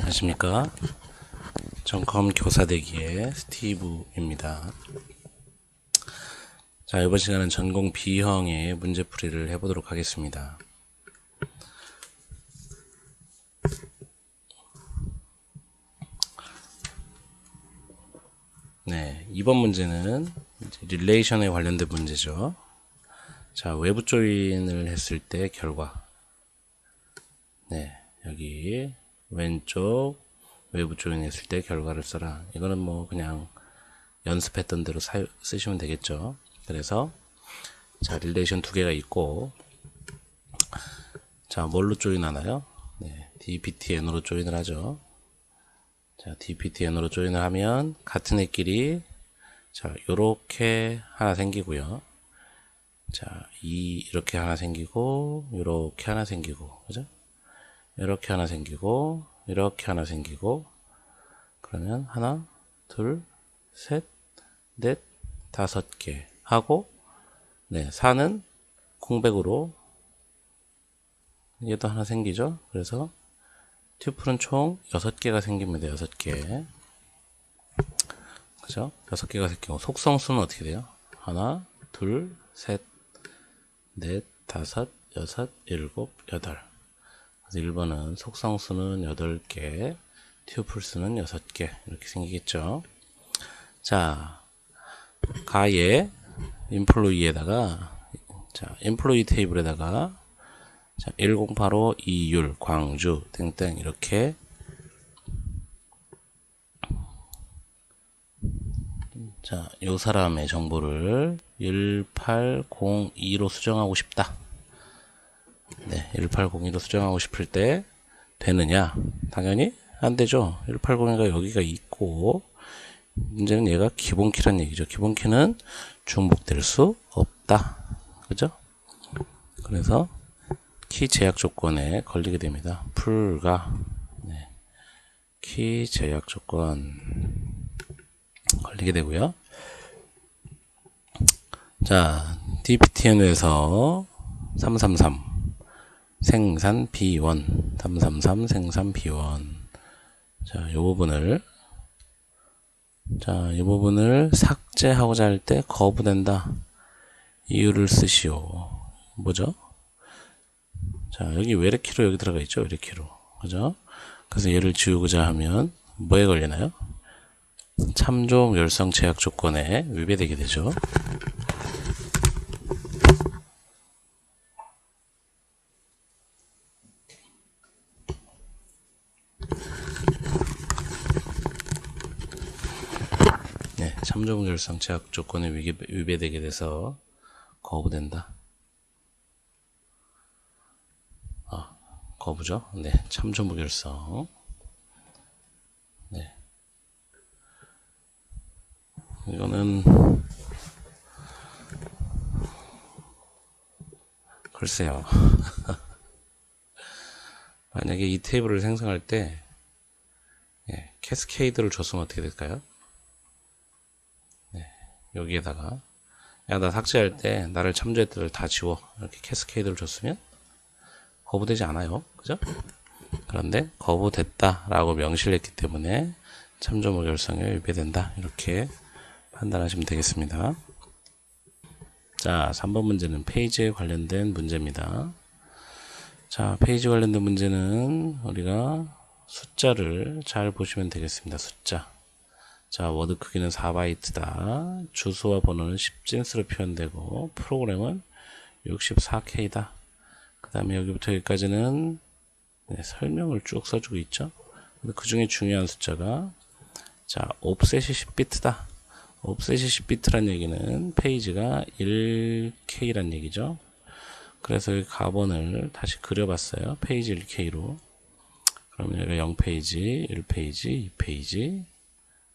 안녕하십니까. 정컴 교사대기의 스티브입니다. 자, 이번 시간은 전공 B형의 문제풀이를 해보도록 하겠습니다. 네, 이번 문제는 릴레이션에 관련된 문제죠. 자, 외부 조인을 했을 때 결과. 네, 여기 왼쪽 외부 조인했을 때 결과를 써라. 이거는 뭐 그냥 연습했던 대로 사, 쓰시면 되겠죠. 그래서 자, 릴레이션 두 개가 있고 자, 뭘로 조인하나요? 네, dptn으로 조인을 하죠. 자, dptn으로 조인을 하면 같은 애끼리 자, 요렇게 하나 생기고요. 자, 이 이렇게 하나 생기고 요렇게 하나 생기고. 그죠? 이렇게 하나 생기고 이렇게 하나 생기고 그러면 하나, 둘, 셋, 넷, 다섯 개 하고 네, 4는 공백으로 얘도 하나 생기죠. 그래서 튜플은 총 6개가 생깁니다. 6개. 그죠? 6개가 생기고 속성수는 어떻게 돼요? 하나, 둘, 셋, 넷, 다섯, 여섯, 일곱, 여덟. 그래서 1번은 속성수는 8개, 튜플수는 6개. 이렇게 생기겠죠. 자, 가에 인플로이에다가 자, 인플로이 테이블에다가 자, 1085 이율, 광주 땡땡 이렇게 자, 요 사람의 정보를 1802로 수정하고 싶다. 네, 1802로 수정하고 싶을 때 되느냐? 당연히 안 되죠. 1802가 여기가 있고 문제는 얘가 기본키란 얘기죠. 기본키는 중복될 수 없다. 그죠? 그래서 키 제약 조건에 걸리게 됩니다. 불가 네. 키 제약 조건 걸리게 되고요. 자, DPTN에서 333 생산 B1 333 생산 B1 자, 이 부분을 자, 이 부분을 삭제하고자 할 때 거부된다. 이유를 쓰시오. 뭐죠? 자, 여기 외래키로 여기 들어가 있죠? 외래키로. 그죠? 그래서 얘를 지우고자 하면 뭐에 걸리나요? 참조 열성 제약 조건에 위배되게 되죠. 네, 참조무 결성 제약 조건에 위배, 위배 되게 돼서 거부된다. 아, 거부죠? 네, 참조무 결성. 네. 이거는 글쎄요. 만약에 이 테이블을 생성할 때 예, 캐스케이드를 줬으면 어떻게 될까요? 여기에다가 야나 삭제할 때 나를 참조했들을 다 지워. 이렇게 캐스케이드를 줬으면 거부되지 않아요. 그죠? 그런데 거부됐다 라고 명시를 했기 때문에 참조무 결성에 위배된다. 이렇게 판단하시면 되겠습니다. 자 3번 문제는 페이지에 관련된 문제입니다. 자 페이지 관련된 문제는 우리가 숫자를 잘 보시면 되겠습니다. 숫자 자, 워드 크기는 4바이트다. 주소와 번호는 10진수로 표현되고, 프로그램은 64K다. 그 다음에 여기부터 여기까지는 네, 설명을 쭉 써주고 있죠. 그 중에 중요한 숫자가, 자, 옵셋이 10비트다. 옵셋이 10비트란 얘기는 페이지가 1K란 얘기죠. 그래서 여기 가번을 다시 그려봤어요. 페이지 1K로. 그러면 여기가 0페이지, 1페이지, 2페이지,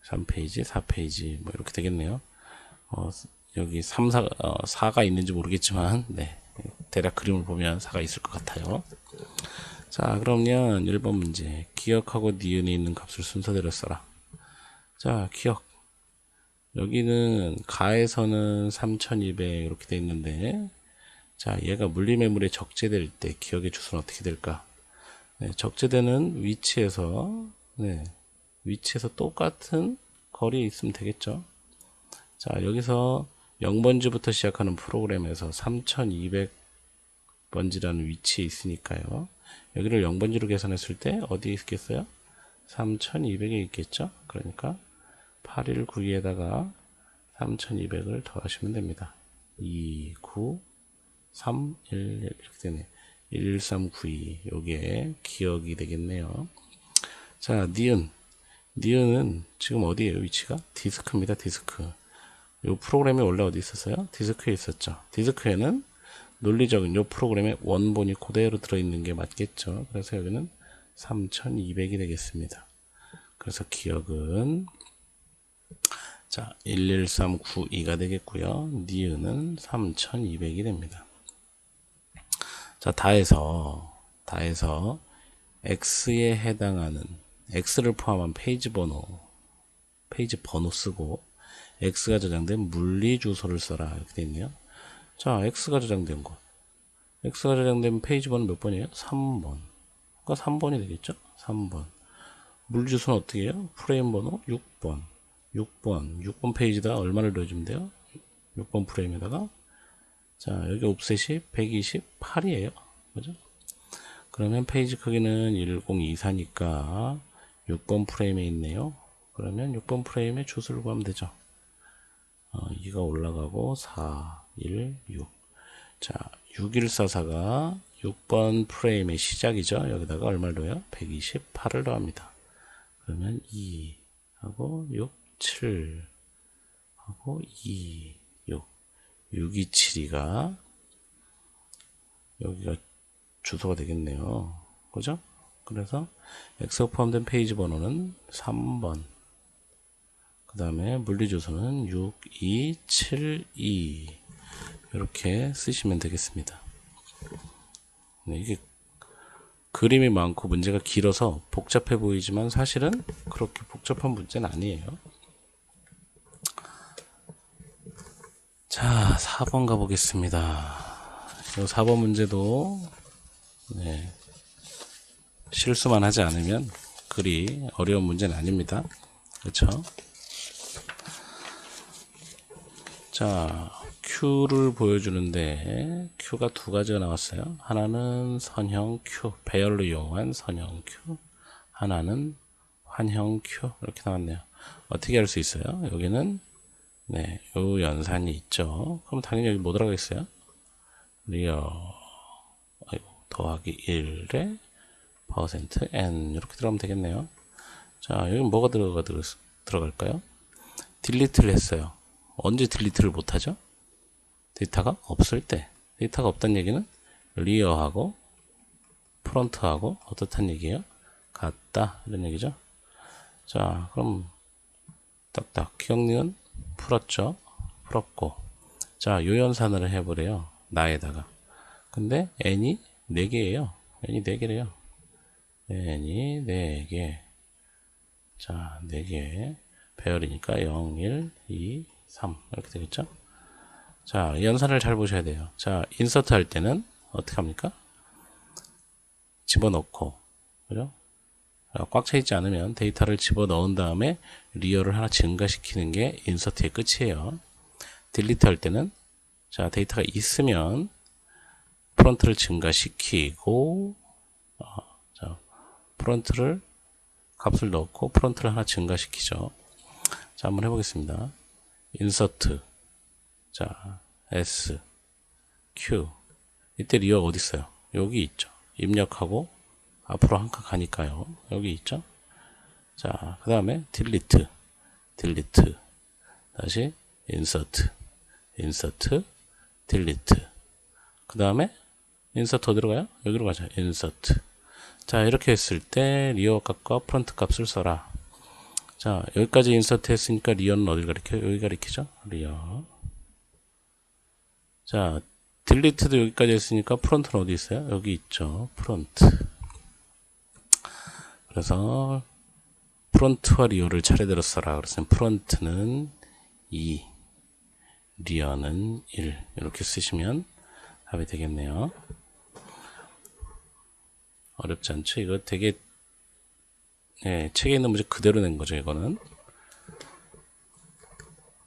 3페이지, 4페이지 뭐 이렇게 되겠네요. 어, 여기 3, 4, 어, 4가 있는지 모르겠지만 네. 대략 그림을 보면 4가 있을 것 같아요. 자, 그러면 1번 문제. 기억하고 니은이 있는 값을 순서대로 써라. 자, 기억. 여기는 가에서는 3200 이렇게 돼 있는데 자, 얘가 물리매물에 적재될 때 기억의 주소는 어떻게 될까? 네, 적재되는 위치에서 네, 위치에서 똑같은 거리에 있으면 되겠죠. 자, 여기서 0번지부터 시작하는 프로그램에서 3200번지라는 위치에 있으니까요. 여기를 0번지로 계산했을 때 어디에 있겠어요? 3200에 있겠죠? 그러니까 8192에다가 3200을 더하시면 됩니다. 2, 9, 3, 1, 1 이렇게 되네. 11392 요게 기억이 되겠네요. 자, 니은. 니은은 지금 어디에요? 위치가? 디스크입니다. 디스크. 요 프로그램이 원래 어디 있었어요? 디스크에 있었죠. 디스크에는 논리적인 요 프로그램의 원본이 그대로 들어있는 게 맞겠죠. 그래서 여기는 3200이 되겠습니다. 그래서 기억은 자 11392가 되겠고요. 니은은 3200이 됩니다. 자 다해서 다해서 x에 해당하는 x를 포함한 페이지 번호 페이지 번호 쓰고 x가 저장된 물리 주소를 써라 이렇게 되어 있네요. 자, x가 저장된 곳. x가 저장된 페이지 번호 몇 번이에요? 3번. 그러니까 3번이 되겠죠? 3번. 물리 주소는 어떻게 해요? 프레임 번호 6번. 6번. 6번 페이지다 얼마를 넣어주면 돼요? 6번 프레임에다가 자, 여기 옵셋이 128이에요. 그죠? 그러면 페이지 크기는 1024니까 6번 프레임에 있네요. 그러면 6번 프레임에 주소를 구하면 되죠. 어, 2가 올라가고 4, 1, 6. 자, 6144가 6번 프레임의 시작이죠. 여기다가 얼마를 넣어요? 128을 더합니다. 그러면 2 하고 6, 7 하고 2, 6. 6272가 여기가 주소가 되겠네요. 그죠? 그래서 X가 포함된 페이지 번호는 3번. 그 다음에 물리 주소는 6272 이렇게 쓰시면 되겠습니다. 네, 이게 그림이 많고 문제가 길어서 복잡해 보이지만 사실은 그렇게 복잡한 문제는 아니에요. 자, 4번 가보겠습니다. 이 4번 문제도 네, 실수만 하지 않으면 그리 어려운 문제는 아닙니다. 그렇죠? 자, Q를 보여주는데 Q가 두 가지가 나왔어요. 하나는 선형 Q, 배열로 이용한 선형 Q, 하나는 환형 Q 이렇게 나왔네요. 어떻게 할 수 있어요? 여기는 네, 요 연산이 있죠. 그럼 당연히 여기 뭐 들어가겠어요? 리어 아이고, 더하기 1에 퍼센트 n 이렇게 들어가면 되겠네요. 자, 여기 뭐가 들어가 들어갈까요? 딜리트를 했어요. 언제 딜리트를 못 하죠? 데이터가 없을 때. 데이터가 없다는 얘기는 리어하고 프론트하고 어떻단 얘기예요? 같다 이런 얘기죠. 자, 그럼 딱딱 기억리은 풀었죠. 풀었고 자, 요연산을 해보래요. 나에다가. 근데 n이 4개예요. n이 4개래요. N이 4개. 자, 4개. 배열이니까 0, 1, 2, 3 이렇게 되겠죠? 자, 연산을 잘 보셔야 돼요. 자, 인서트 할 때는 어떻게 합니까? 집어넣고 그죠? 꽉 차 있지 않으면 데이터를 집어넣은 다음에 리어를 하나 증가시키는 게 인서트의 끝이에요. 딜리트 할 때는 자, 데이터가 있으면 프론트를 증가시키고 어, 자, 프론트를 값을 넣고 프론트를 하나 증가시키죠. 자, 한번 해보겠습니다. 인서트 자 S Q 이때 리어 어디 있어요? 여기 있죠. 입력하고 앞으로 한 칸 가니까요. 여기 있죠. 자, 그 다음에 딜리트 딜리트 다시 인서트 인서트 딜리트 그 다음에 인서트 어디로 가요? 여기로 가죠. 인서트 자 이렇게 했을 때 리어 값과 프론트 값을 써라 자, 여기까지 인서트 했으니까 리어는 어딜 가리켜요? 여기 가리키죠? 리어. 자, 딜리트도 여기까지 했으니까 프론트는 어디 있어요? 여기 있죠. 프론트. 그래서 프론트와 리어를 차례대로 써라. 그래서 프론트는 2, 리어는 1 이렇게 쓰시면 답이 되겠네요. 어렵지 않죠? 이거 되게 예, 책에 있는 문제 그대로 낸 거죠, 이거는.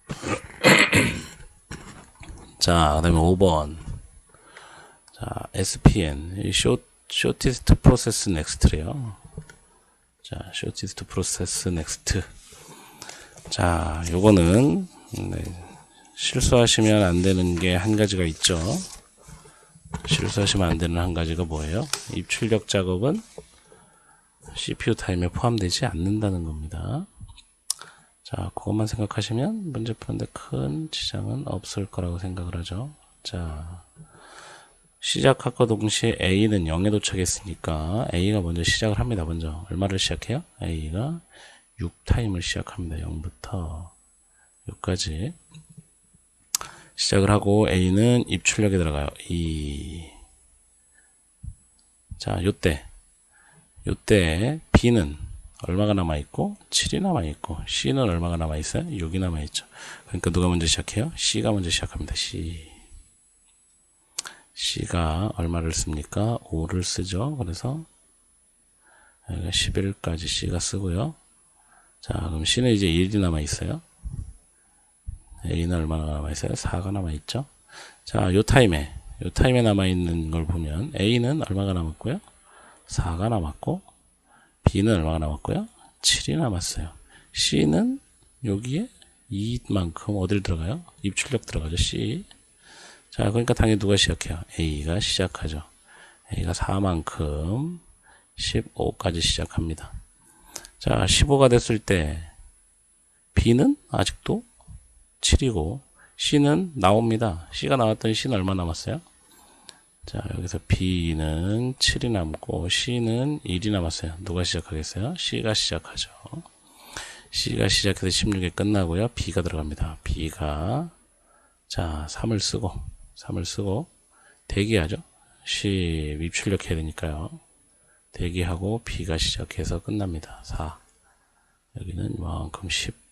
자, 그 다음에 5번. 자, SPN. 이 short, shortest process next래요. 자, shortest process next. 자, 요거는, 네, 실수하시면 안 되는 게 한 가지가 있죠. 실수하시면 안 되는 한 가지가 뭐예요? 입출력 작업은 CPU 타임에 포함되지 않는다는 겁니다. 자, 그것만 생각하시면 문제 푸는데 큰 지장은 없을 거라고 생각을 하죠. 자, 시작할과 동시에 A는 0에 도착했으니까 A가 먼저 시작을 합니다. 먼저 얼마를 시작해요? A가 6타임을 시작합니다. 0부터 6까지 시작을 하고 A는 입출력에 들어가요. 2 자, 요때 요때 B는 얼마가 남아있고 7이 남아있고 C는 얼마가 남아있어요? 6이 남아있죠. 그러니까 누가 먼저 시작해요? C가 먼저 시작합니다. C C가 얼마를 씁니까? 5를 쓰죠. 그래서 여기가 11까지 C가 쓰고요. 자, 그럼 C는 이제 1이 남아있어요. A는 얼마나 남아있어요? 4가 남아있죠. 자, 요 타임에, 요 타임에 남아있는 걸 보면 A는 얼마가 남았고요? 4가 남았고, B는 얼마가 남았고요? 7이 남았어요. C는 여기에 2만큼 어딜 들어가요? 입출력 들어가죠. C. 자, 그러니까 당연히 누가 시작해요? A가 시작하죠. A가 4만큼 15까지 시작합니다. 자, 15가 됐을 때 B는 아직도 7이고 C는 나옵니다. C가 나왔더니 C는 얼마 남았어요? 자, 여기서 B는 7이 남고 C는 1이 남았어요. 누가 시작하겠어요? C가 시작하죠. C가 시작해서 16에 끝나고요. B가 들어갑니다. B가 자, 3을 쓰고 3을 쓰고 대기하죠. C 입출력 해야 되니까요. 대기하고 B가 시작해서 끝납니다. 4 여기는 이만큼 10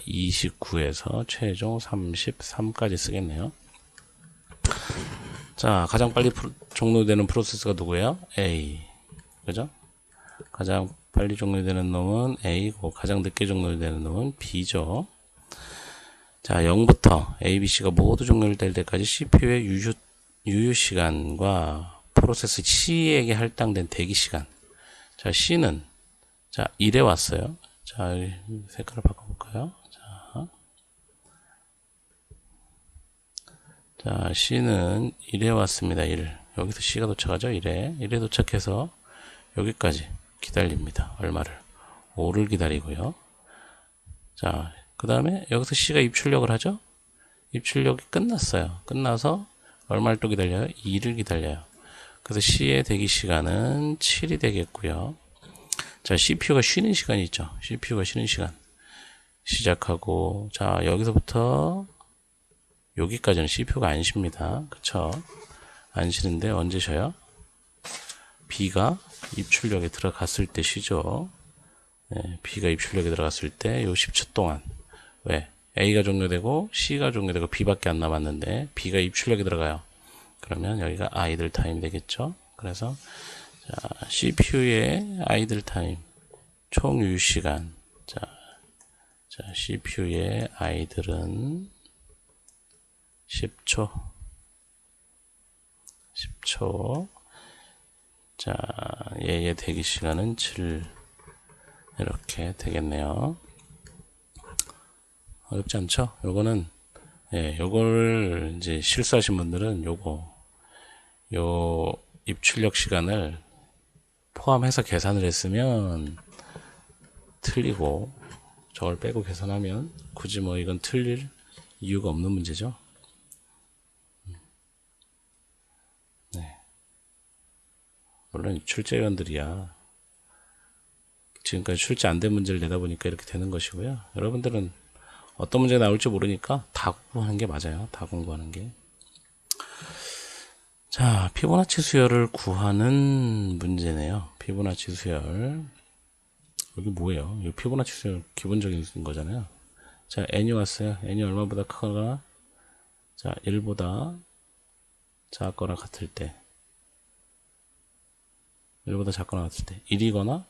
29에서 최종 33까지 쓰겠네요. 자, 가장 빨리 프로, 종료되는 프로세스가 누구예요? A. 그죠? 가장 빨리 종료되는 놈은 A고, 가장 늦게 종료되는 놈은 B죠. 자, 0부터 A, B, C가 모두 종료될 때까지 CPU의 유효, 유효 시간과 프로세스 C에게 할당된 대기 시간. 자, C는, 자, 1에 왔어요. 자, 색깔을 바꿔볼까요? 자, 자, C는 1에 왔습니다. 1. 여기서 C가 도착하죠. 1에. 1에 도착해서 여기까지 기다립니다. 얼마를? 5를 기다리고요. 자, 그 다음에 여기서 C가 입출력을 하죠. 입출력이 끝났어요. 끝나서 얼마를 또 기다려요? 2를 기다려요. 그래서 C의 대기 시간은 7이 되겠고요. 자, CPU가 쉬는 시간이 있죠. CPU가 쉬는 시간. 시작하고, 자, 여기서부터 여기까지는 CPU가 안 쉽니다. 그쵸? 안 쉬는데 언제 쉬어요? B가 입출력에 들어갔을 때 쉬죠. 네, B가 입출력에 들어갔을 때 요 10초 동안. 왜? A가 종료되고 C가 종료되고 B밖에 안 남았는데 B가 입출력에 들어가요. 그러면 여기가 아이들 타임 되겠죠? 그래서 자, CPU의 아이들 타임 총 유효 시간. 자, 자, CPU의 아이들은 10초. 10초. 자, 얘의 대기 시간은 7. 이렇게 되겠네요. 어렵지 않죠? 요거는, 예, 요걸 이제 실수하신 분들은 요거, 요 입출력 시간을 포함해서 계산을 했으면 틀리고, 저걸 빼고 계산하면 굳이 뭐 이건 틀릴 이유가 없는 문제죠. 물론 출제위원들이야. 지금까지 출제 안 된 문제를 내다 보니까 이렇게 되는 것이고요. 여러분들은 어떤 문제가 나올지 모르니까 다 공부하는 게 맞아요. 다 공부하는 게. 자, 피보나치 수열을 구하는 문제네요. 피보나치 수열. 여기 뭐예요? 이 피보나치 수열 기본적인 거잖아요. 자, n이 왔어요. n이 얼마보다 크거나, 자, 1보다 작거나 같을 때. 1보다 작거나 같을 때. 1이거나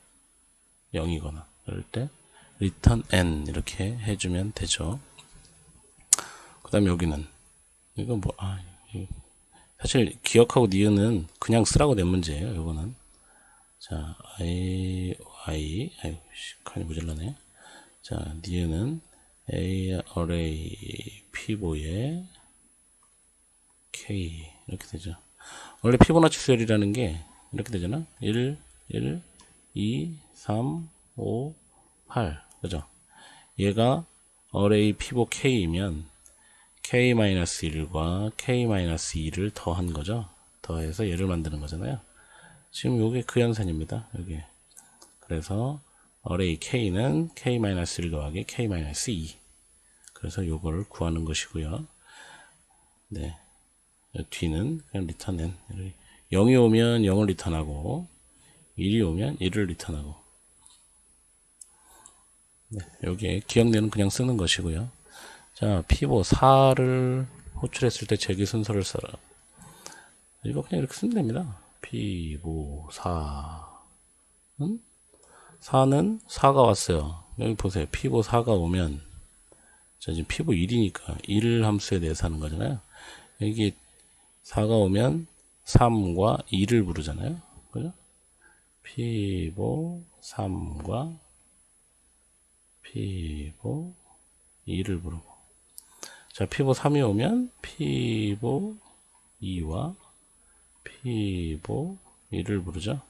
0이거나 그럴 때 return n 이렇게 해주면 되죠. 그 다음에 여기는 이거 뭐 아, 사실 기억하고 니은은 그냥 쓰라고 낸 문제예요. 이거는 자 i 아유 씨, 칸이 모자라네. 자 니은은 a array 피보에 k 이렇게 되죠. 원래 피보나치 수열이라는 게 이렇게 되잖아. 1, 1, 2, 3, 5, 8. 그죠? 얘가 array 피보 k이면 k-1과 k-2를 더한 거죠. 더해서 얘를 만드는 거잖아요. 지금 요게 그 연산입니다. 여기. 그래서 array k는 k-1 더하기 k-2. 그래서 요거를 구하는 것이고요. 네. 뒤는 그냥 리턴 n. 0이 오면 0을 리턴하고 1이 오면 1을 리턴하고 네, 여기에 기억내는 그냥 쓰는 것이고요. 자, 피보 4를 호출했을 때 제기 순서를 써라. 이거 그냥 이렇게 쓰면 됩니다. 피보 4는 4는 4가 왔어요. 여기 보세요. 피보 4가 오면 자, 지금 피보 1이니까 1 함수에 대해서 하는 거잖아요. 여기 4가 오면 3과 2를 부르잖아요. 그죠? 피보 3과 피보 2를 부르고 자 피보 3이 오면 피보 2와 피보 1을 부르죠.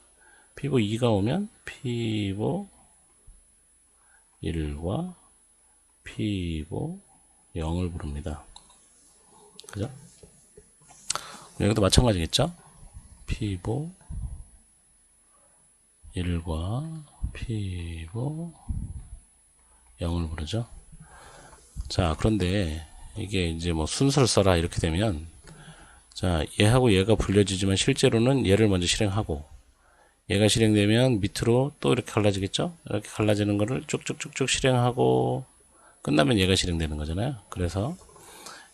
피보 2가 오면 피보 1과 피보 0을 부릅니다. 그죠? 여기도 마찬가지겠죠? 피보 1과 피보 0을 부르죠. 자, 그런데 이게 이제 뭐 순서를 써라 이렇게 되면 자, 얘하고 얘가 불려지지만 실제로는 얘를 먼저 실행하고 얘가 실행되면 밑으로 또 이렇게 갈라지겠죠? 이렇게 갈라지는 거를 쭉쭉쭉쭉 실행하고 끝나면 얘가 실행되는 거잖아요. 그래서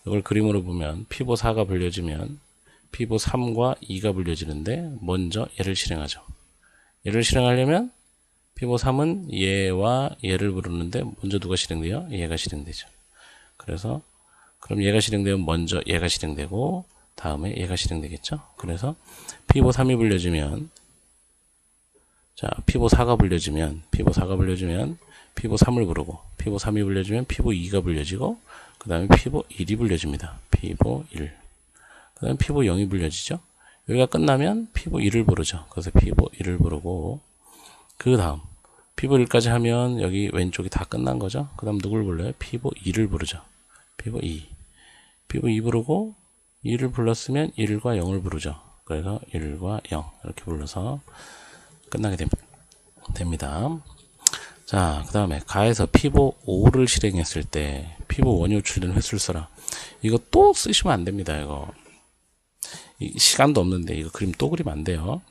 이걸 그림으로 보면 피보 4가 불려지면 피보 3과 2가 불려지는데 먼저 얘를 실행하죠. 얘를 실행하려면 피보 3은 얘와 얘를 부르는데 먼저 누가 실행돼요? 얘가 실행되죠. 그래서 그럼 얘가 실행되면 먼저 얘가 실행되고 다음에 얘가 실행되겠죠. 그래서 피보 3이 불려지면 자 피보 4가 불려지면 피보 4가 불려지면 피보 3을 부르고 피보 3이 불려지면 피보 2가 불려지고 그 다음에 피보 1이 불려집니다. 피보 1. 그 다음에 피보 0이 불려지죠. 여기가 끝나면 피보 1을 부르죠. 그래서 피보 1을 부르고 그 다음 피보 1까지 하면 여기 왼쪽이 다 끝난 거죠. 그 다음 누굴 불러요? 피보 2를 부르죠. 피보 2. 피보 2 부르고 2를 불렀으면 1과 0을 부르죠. 그래서 1과 0 이렇게 불러서 끝나게 됩니다. 자, 그 다음에 가에서 피보 5를 실행했을 때 피보 원이 호출된 횟수를 써라. 이거 또 쓰시면 안 됩니다. 이거 시간도 없는데 이거 그림 또 그리면 안 돼요.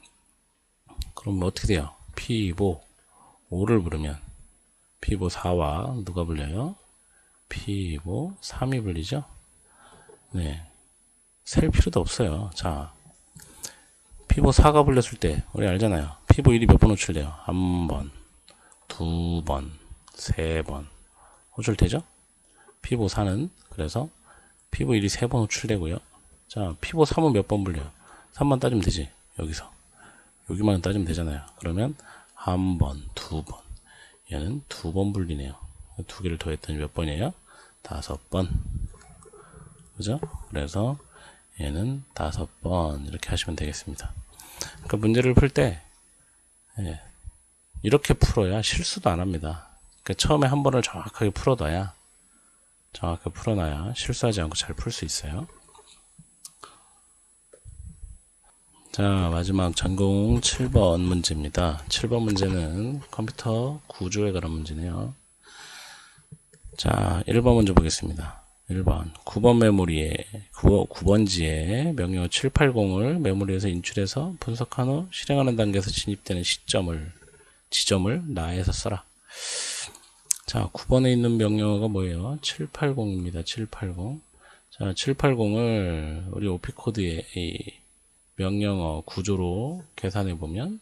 그럼 어떻게 돼요? 피보 5를 부르면 피보 4와 누가 불려요? 피보 3이 불리죠? 네. 셀 필요도 없어요. 자, 피보 4가 불렸을 때 우리 알잖아요. 피보 1이 몇 번 호출돼요? 한 번, 두 번, 세 번 호출되죠? 피보 4는 그래서 피보 1이 세 번 호출되고요. 자, 피보 3은 몇 번 불려요? 3번 따지면 되지. 여기서. 여기만 따지면 되잖아요. 그러면 한 번, 두 번. 얘는 두 번 불리네요. 두 개를 더했더니 몇 번이에요? 다섯 번. 그죠? 그래서 얘는 다섯 번 이렇게 하시면 되겠습니다. 그 문제를 풀때 예, 이렇게 풀어야 실수도 안 합니다. 그러니까 처음에 한 번을 정확하게 풀어놔야 정확하게 풀어놔야 실수하지 않고 잘 풀 수 있어요. 자, 마지막 전공 7번 문제입니다. 7번 문제는 컴퓨터 구조에 관한 문제네요. 자, 1번 먼저 보겠습니다. 1번 9번 메모리에 9, 9번지에 명령 780을 메모리에서 인출해서 분석한 후 실행하는 단계에서 진입되는 시점을 지점을 나에서 써라. 자, 9번에 있는 명령어가 뭐예요? 780입니다. 780. 자, 780을 우리 오피코드에 이 명령어 구조로 계산해 보면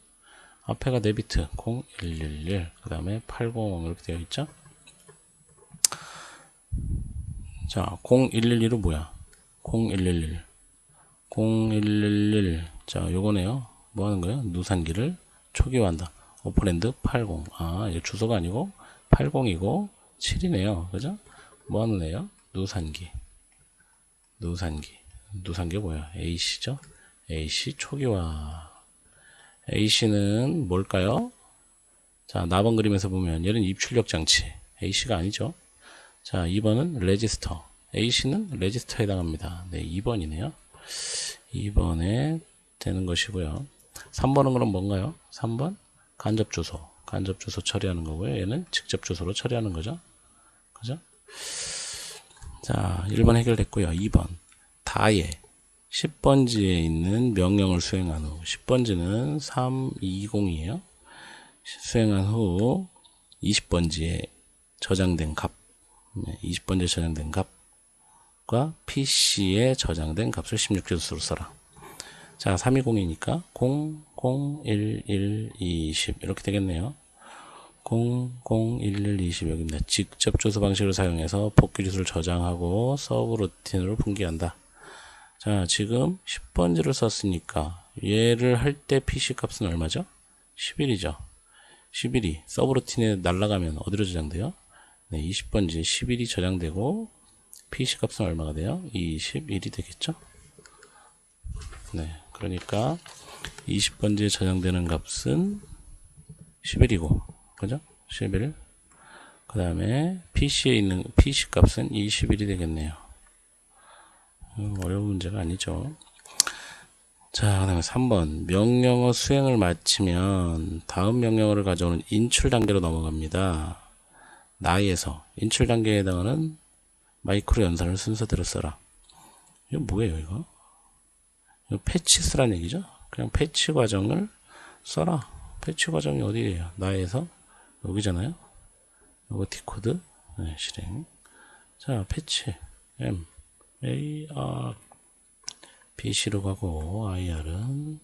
앞에가 4비트 0111 그 다음에 80 이렇게 되어 있죠? 자 0111은 뭐야? 0111 0111 자 요거네요. 뭐 하는 거예요? 누산기를 초기화한다. 오퍼랜드 80아 이거 주소가 아니고 80이고 7이네요. 그죠? 뭐 하는 애요? 누산기. 누산기. 누산기 뭐야? A씨죠 AC 초기화 AC는 뭘까요? 자, 나번 그림에서 보면 얘는 입출력 장치. AC가 아니죠. 자, 2번은 레지스터. AC는 레지스터에 해당합니다. 네, 2번이네요. 2번에 되는 것이고요. 3번은 그럼 뭔가요? 3번 간접 주소. 간접 주소 처리하는 거고요. 얘는 직접 주소로 처리하는 거죠. 그죠? 자, 1번 해결됐고요. 2번 다예 10번지에 있는 명령을 수행한 후 10번지는 320이에요. 수행한 후 20번지에 저장된 값 20번지에 저장된 값과 PC에 저장된 값을 16주소로 써라. 자, 320이니까 0, 0, 1, 1, 20 이렇게 되겠네요. 0, 0, 1, 1, 20 여기입니다. 직접 주소 방식을 사용해서 복귀 주소를 저장하고 서브 루틴으로 분기한다. 자, 지금 10번지를 썼으니까 얘를 할 때 PC 값은 얼마죠? 11이죠. 11이 서브루틴에 날라가면 어디로 저장돼요? 네, 20번지 11이 저장되고 PC 값은 얼마가 돼요? 21이 되겠죠? 네, 그러니까 20번지에 저장되는 값은 11이고, 그죠? 11. 그 다음에 PC에 있는 PC 값은 21이 되겠네요. 음, 어려운 문제가 아니죠. 자, 그 다음에 3번. 명령어 수행을 마치면 다음 명령어를 가져오는 인출 단계로 넘어갑니다. 나에서 인출 단계에 해당하는 마이크로 연산을 순서대로 써라. 이거 뭐예요, 이거? 이거 패치 쓰란 얘기죠? 그냥 패치 과정을 써라. 패치 과정이 어디에요? 나에서 여기잖아요? 이거 T코드 네, 실행. 자, 패치 M AR BC로 가고 IR은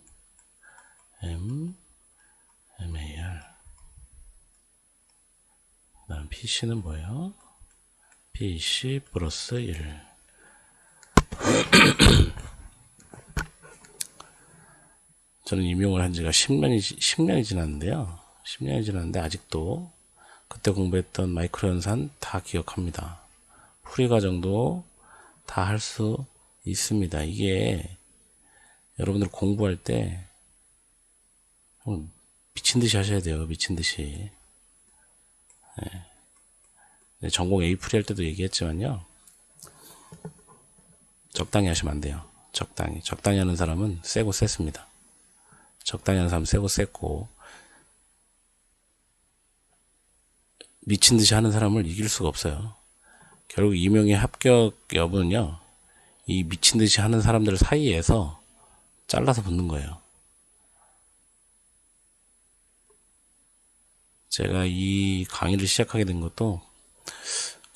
M MAR 그 다음 PC는 뭐예요? PC 플러스 1 저는 임용을 한 지가 10년이, 10년이 지났는데요. 10년이 지났는데 아직도 그때 공부했던 마이크로 연산 다 기억합니다. 풀이 과정도 다 할 수 있습니다. 이게 여러분들 공부할 때 미친 듯이 하셔야 돼요. 미친 듯이. 네. 전공 에이프리 할 때도 얘기했지만요. 적당히 하시면 안 돼요. 적당히. 적당히 하는 사람은 세고 셌습니다. 적당히 하는 사람은 세고 셌고, 미친 듯이 하는 사람을 이길 수가 없어요. 결국 이명의 합격 여부는요, 이 미친 듯이 하는 사람들 사이에서 잘라서 붙는 거예요. 제가 이 강의를 시작하게 된 것도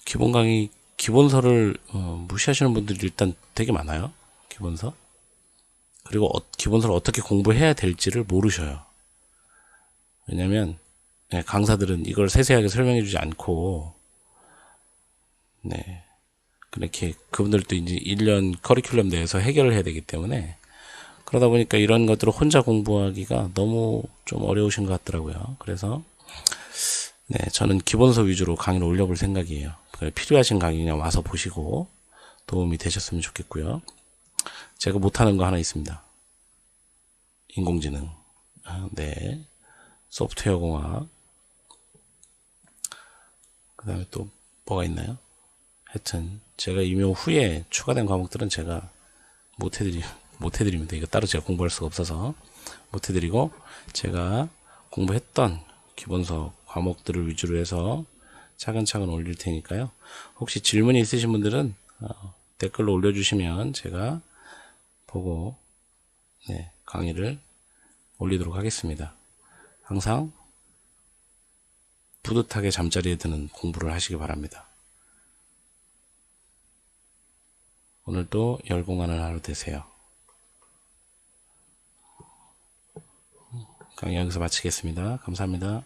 기본 강의, 기본서를 어, 무시하시는 분들이 일단 되게 많아요. 기본서. 그리고 어, 기본서를 어떻게 공부해야 될지를 모르셔요. 왜냐면 네, 강사들은 이걸 세세하게 설명해 주지 않고 네. 그렇게 그분들도 이제 1년 커리큘럼 내에서 해결을 해야 되기 때문에 그러다 보니까 이런 것들을 혼자 공부하기가 너무 좀 어려우신 것 같더라고요. 그래서 네, 저는 기본서 위주로 강의를 올려볼 생각이에요. 필요하신 강의 그냥 와서 보시고 도움이 되셨으면 좋겠고요. 제가 못하는 거 하나 있습니다. 인공지능, 아, 네, 소프트웨어 공학, 그 다음에 또 뭐가 있나요? 하여튼 제가 임용 후에 추가된 과목들은 제가 못해드리 못해드립니다. 이거 따로 제가 공부할 수가 없어서 못해드리고 제가 공부했던 기본서 과목들을 위주로 해서 차근차근 올릴 테니까요. 혹시 질문이 있으신 분들은 어, 댓글로 올려주시면 제가 보고 네, 강의를 올리도록 하겠습니다. 항상 뿌듯하게 잠자리에 드는 공부를 하시기 바랍니다. 오늘도 열공하는 하루 되세요. 강의 여기서 마치겠습니다. 감사합니다.